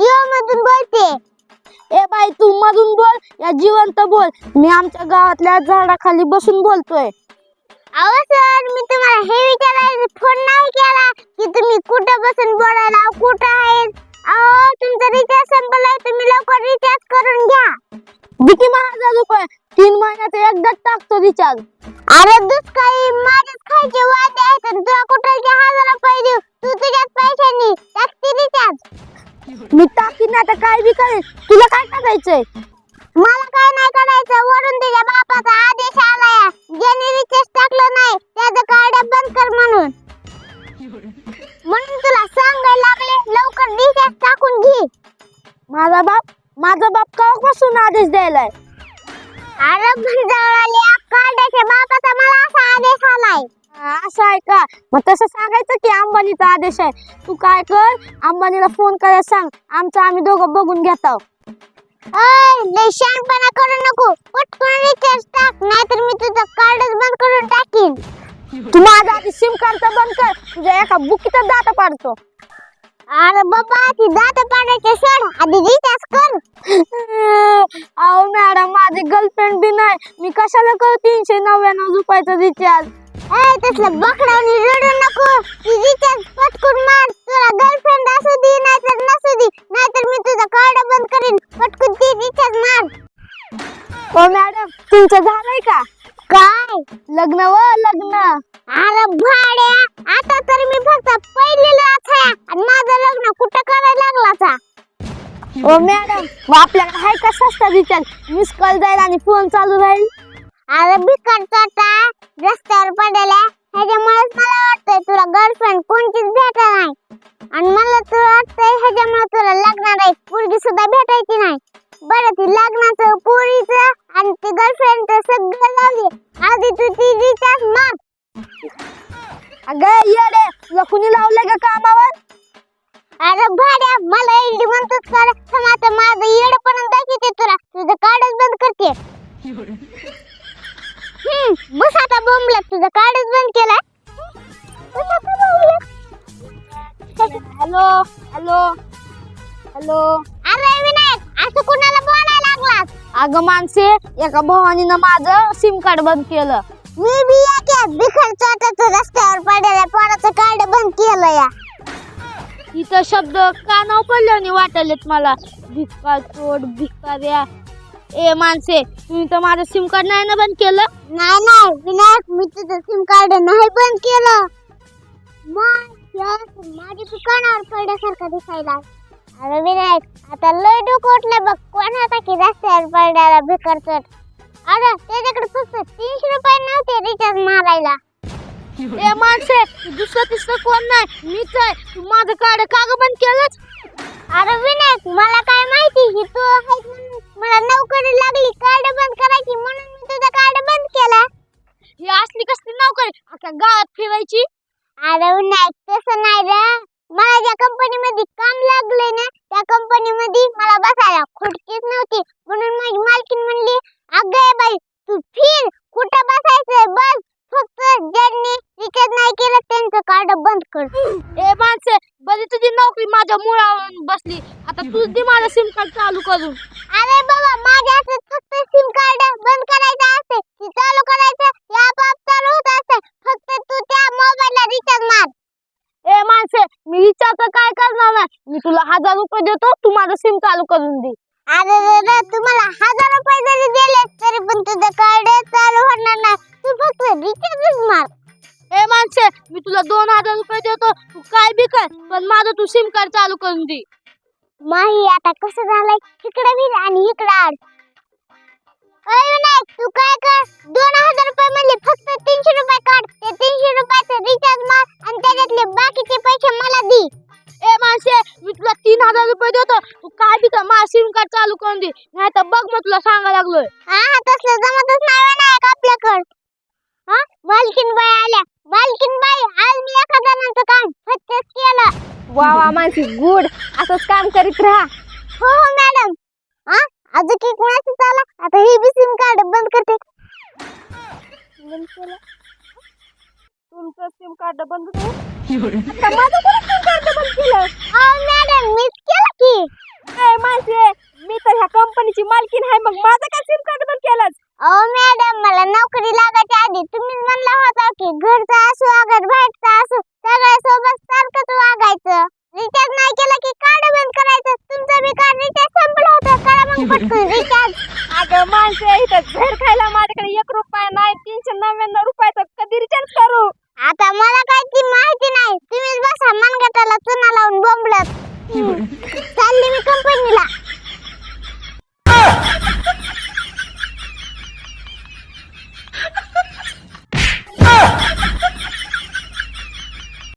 जिओ मधून बोलते ए बाई तू मधून बोल या जिवंत बोल. मी आमच्या गावातल्या झाडाखाली बसून बोलतोय. अहो सर मी तुम्हाला हे विचारायला फोन नाही केला की तुम्ही कुठं बसून बोलायला? कुठं आहेत? अहो तुमचा रिचार्ज संपलाय तुम्ही लवकर रिचार्ज करून घ्या. किती हजार रुपये तीन महिन्याचा एकदाच टाकतो रिचार्ज अरे दुष्काळी माझ्याच खायचे वादे आहेत आणि तुला कुठं हजार रुपये देऊ तू तुझ्याच पैशांनी टाकते रिचार्ज मी टाकीन आता काय बी काय तुला काय करायचंय? मला काय नाही करायचं वरून तुझ्या बापाचा आदेश आलाय. ज्याने रिचार्ज टाकलं नाही त्याचं कार्ड बंद कर म्हणून. म्हणून तुला सांगायला लागले लवकर रिचार्ज टाकून घे. माझा बाप माझा बाप कवापासून आदेश द्यायलाय? अरे भंजावळाल्या कार्डाच्या बापाचा मला असा आदेश आलाय हा, असं आहे का? मग तसं सांगायचं की अंबानीचा आदेश आहे. तू काय कर? अंबानीला फोन करायला सांग. आमचं आम्ही दोघं बघून घेत आहोत. शहाणपणा करू नको. पटकन रिचार्ज टाक नाहीतर मी तुझं कार्डच बंद करून टाकीन. तू माझा आधी सिम कार्ड बंद कर. तुझ्या एका बुकीचा दाता पाडतो. अरे बाबा ती दात पाण्याचे सोड. आधी रिचार्ज कर. अहो मॅडम माझी गर्लफ्रेंड बी नाही. मी कशाला करू तीनशे नव्याण्णव रुपयाचं रिचार्ज ए तसलं बकडावनी रडू नको. ती रिचार्ज पटकून मार. तुला गर्लफ्रेंड असू दे नाहीतर नसू दे. नाहीतर मी तुझं कार्ड बंद करीन. पटकन ती रिचार्ज मार. ओ मॅडम तुमचं झालंय का? काय? लग्न व लग्न अरे भाड्या. आता तर मी फक्त पहिलेलाच आहे आणि माझं लग्न कुठं करायला लागलाचा ओ मॅडम मग आपल्याकडे आहे का सस्ता रिचार्ज? मिस कॉल जाईल आणि फोन चालू राहील. अरे बिकट तोटा रस्त्यावर पडल्या ह्याच्यामुळेच मला वाटतंय तुला गर्लफ्रेंड कोणतीच भेटत नाही. आणि मला तर वाटतंय ह्याच्यामुळे तुला लागणार आहे पोरगी सुद्धा भेटायची नाही. बरं ती लग्नाचं पोरीचं आणि ती गर्लफ्रेंडचं सगळं लावली. आधी तू ती रिचार्ज मार. अगं येडे तुला कुणी लावलंय का कामावर? अरे भाड्या मला एलडी म्हणतोच कर हॅलो हॅलो हॅलो. अरे विनायक असं कुणाला बोलायला लागलास? अगं माणसे एका भावानीनं माझं सिम कार्ड बंद केलं. मी बी एका बिखर चोटाचं रस्त्यावर पडलेल्या पोराचं कार्ड बंद केलं या. इथं शब्द कानावर पडल्याने वाटलेत मला. भिक्का चोड भिक्काऱ्या ए माणसे तुम्ही तर माझं सिम कार्ड नाही ना बंद केलं? नाही नाही विनायक मी तुझं सिम कार्ड नाही बंद केलं. मग माझ्या दुकानावर पडल्यासारखं दिसायला. अरे विनायक आता लय डोकं उठलं बघ. कोणाचा की रस्त्यावर पडल्याला भिकार चट अरे त्याच्याकडे फक्त तीनशे रुपये नव्हते रिचार्ज मारायला. ए माणसे दुसरं तिसरं कोण नाही? मीच आहे. तू माझं कार्ड का ग बंद केलंच अरे विनायक मला काय माहिती? की तू आहेस म्हणून मला नोकरी लागली कार्ड बंद करायची म्हणून मी तुझं कार्ड बंद केलं. ही असली कसली नोकरी? अख्या गावात फिरायची? अरे विनायक तसं नाही रे मला ज्या कंपनीमध्ये काम लागले ना त्या कंपनीमध्ये मला बसायला खुर्चीच नव्हती. म्हणून माझी मालकीन म्हणली अगं बाई तू फिर. कुठं बसायचंय बस फक्त ज्यांनी रिचार्ज नाही केलं त्यांचं कार्ड बंद कर. ए माणसे बरी तुझी नोकरी माझ्या मुळावरून बसली. आता तूच दे माझं सिम कार्ड चालू करून. अरे बाबा माझ्या हातात फक्त सिम कार्ड बंद करायचं असते ती चालू करायचं ते आपोआप चालू होत असते फक्त तू त्या मोबाईलला रिचार्ज मार ए विचारतो काय करणार नाही? मी तुला हजार रुपये देतो तू माझं सिम चालू करून दे. अरे तुम्हाला हजार रुपये जरी दिले तरी पण तुझं कार्ड चालू होणार नाही. तू फक्त रिचार्जच मार. ए माणसे मी तुला दोन हजार रुपये देतो तू काय बी कर पण माझं तू सिम कार्ड चालू करून दे. माही आता कसं झालंय? इकडे भी आणि इकडे आड तू काय कर? दोन हजार रुपये म्हणले फक्त तीनशे रुपये काढ. ते तीनशे रुपयाचं रिचार्ज मार आणि त्याच्यातले बाकीचे पैसे मला दे. ए मी तुला तीन हजार रुपये देतो. तू काय बी कर माझं सिम कार्ड चालू करून दे. नाही तर बघ मग तुला लागलोय. हा तसलं जमतच नाही विनायक आपल्याकडं? हा? बाई आल्या. बाई आज मी एका जणांचं काम. केलं. वा वा गुड. असंच काम करीत राहा. हो हो मॅडम. हा? अजून की कुणाचं चाला आता हे बी सिम कार्ड बंद करते. बंद केलं तुमचं सिम कार्ड बंद केलं माझं सिम कार्ड बंद केलं? मॅडम मीच केलं की? माझे मी तर ह्या कंपनीची मालकीन आहे मग माझं काय सिम कार्ड बंद केलं अहो मॅडम मला नोकरी लागायच्या आधी तुम्ही म्हणला होता की घरचा असू अगर बाहेरचा असू सगळ्या सोबत सारखंच वागायचं. रिचार्ज नाही केलं की कार्ड बंद करायचं. तुमचं बी कार्ड रिचार्ज संपलं होतं. करा मग पटकन रिचार्ज माणसे इथं. घर खायला माझ्याकडे एक रुपया नाही तीनशे नव्याण्णव रुपयाचं कधी रिचार्ज करू? आता मला काय ती माहिती नाही